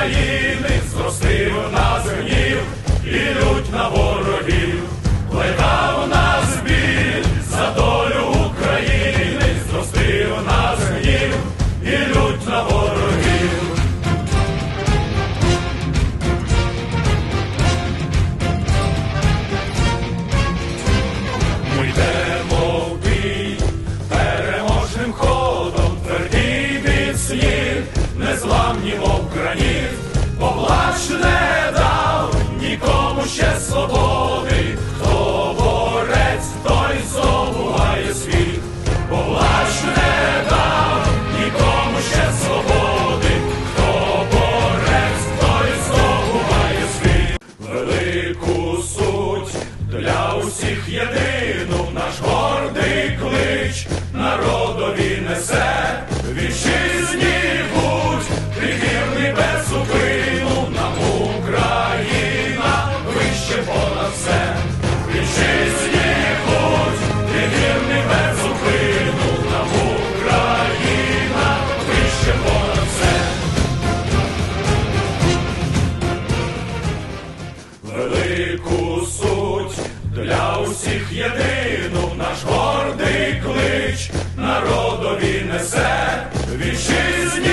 України зростив нас гнів і лють на ворогів, плекав нас біль за долю України, зростив на гнів і лють на ворогів. Ми йдемо в бій переможним ходом, твердій від слів, незламні вогні. Всіх єдину наш гордий клич народові несе, вітчизні будь, ти гірний без зупину нам Україна, вище понад все, вітчизні будь, ти гірний без зупину нам Україна, вище понад все. Велику для усіх єдину наш гордий клич, народові несе вітчизні.